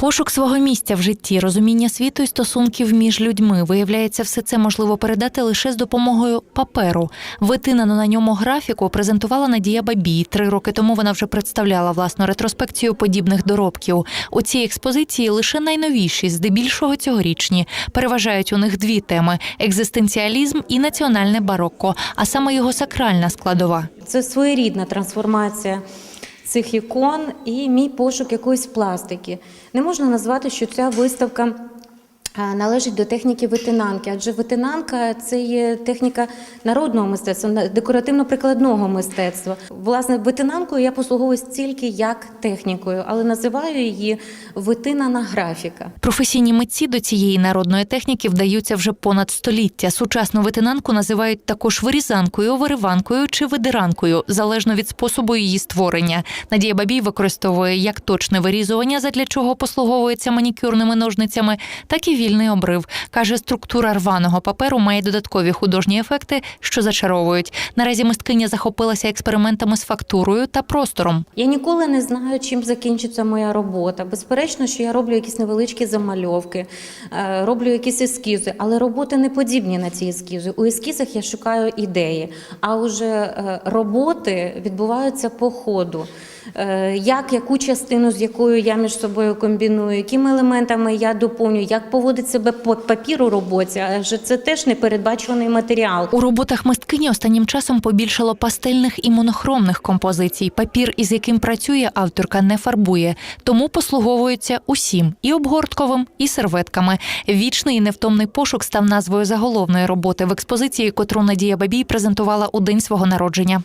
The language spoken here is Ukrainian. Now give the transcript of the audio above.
Пошук свого місця в житті, розуміння світу і стосунків між людьми. Виявляється, все це можливо передати лише з допомогою паперу. Витинану на ньому графіку презентувала Надія Бабій. Три роки тому вона вже представляла власну ретроспекцію подібних доробків. У цій експозиції лише найновіші, здебільшого цьогорічні. Переважають у них дві теми: екзистенціалізм і національне барокко, а саме його сакральна складова. Це своєрідна трансформація цих ікон і мій пошук якоїсь пластики. Не можна назвати, що ця виставка. А, Належить до техніки витинанки, адже витинанка це є техніка народного мистецтва, декоративно-прикладного мистецтва. Власне, витинанкою я послуговуюсь тільки як технікою, але називаю її витинана графіка. Професійні митці до цієї народної техніки вдаються вже понад століття. Сучасну витинанку називають також вирізанкою, вириванкою чи видиранкою, залежно від способу її створення. Надія Бабій використовує як точне вирізування, задля чого послуговується манікюрними ножницями, так і вільний обрив. Каже, структура рваного паперу має додаткові художні ефекти, що зачаровують. Наразі мисткиня захопилася експериментами з фактурою та простором. Я ніколи не знаю, чим закінчиться моя робота. Безперечно, що я роблю якісь невеличкі замальовки, е, роблю якісь ескізи, але роботи не подібні на ці ескізи. У ескізах я шукаю ідеї, а вже е, роботи відбуваються по ходу. Е, Як яку частину, з якою я між собою комбіную, якими елементами я доповнюю, як поводить себе папір у роботі, адже це теж непередбачуваний матеріал. У роботах мисткині останнім часом побільшало пастельних і монохромних композицій. Папір, із яким працює авторка, не фарбує, тому послуговується усім і обгортковим, і серветками. Вічний і невтомний пошук став назвою заголовної роботи в експозиції, котру Надія Бабій презентувала у день свого народження.